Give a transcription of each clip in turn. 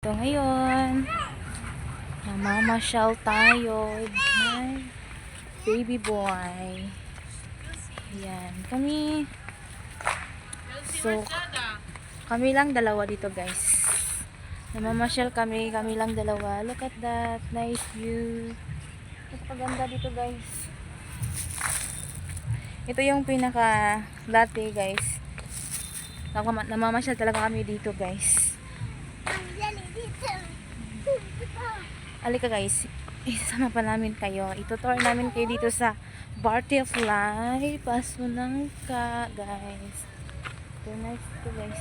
Ito ngayon, namamasyal tayo with baby boy. Ayan, kami. So, kami lang dalawa dito guys. Namamasyal kami, kami lang dalawa. Look at that, nice view. Napaganda dito guys. Ito yung pinaka dati guys. Namama- Namamasyal talaga kami dito guys. Alika guys, isama pa namin kayo. Itutour namin kayo dito sa Butterfly Pasunangka guys. So nice to guys.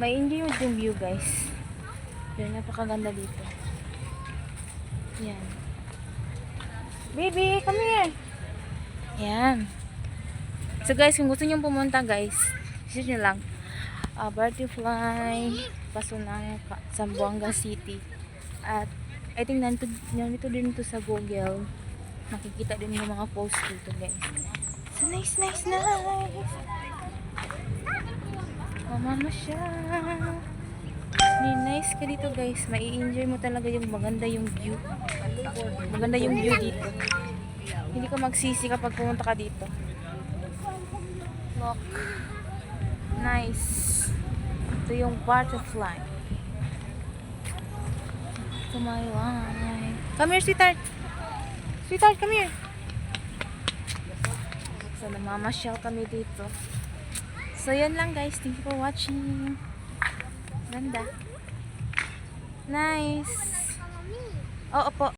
May enjoy yung view guys. Yan, napakaganda dito. Yan. Baby, come here. Yan. So guys, kung gusto nyo pumunta guys, visit nyo lang. Uh, butterfly, Pasunangka, Zamboanga City. At I think nandito, nandito din to sa Google. Makikita din yung mga post dito guys. So nice, nice, nice. Mama siya. Ni nice ka dito guys. Mai-enjoy mo talaga yung maganda yung view. Maganda yung view dito. Hindi ka magsisi kapag pumunta ka dito. Look. Nice. Ito yung butterfly. Life. Come here, sweetheart. Sweetheart, come here. So, namamasyal kami dito. So, yun lang guys. Thank you for watching. Ganda. Nice. Oo po.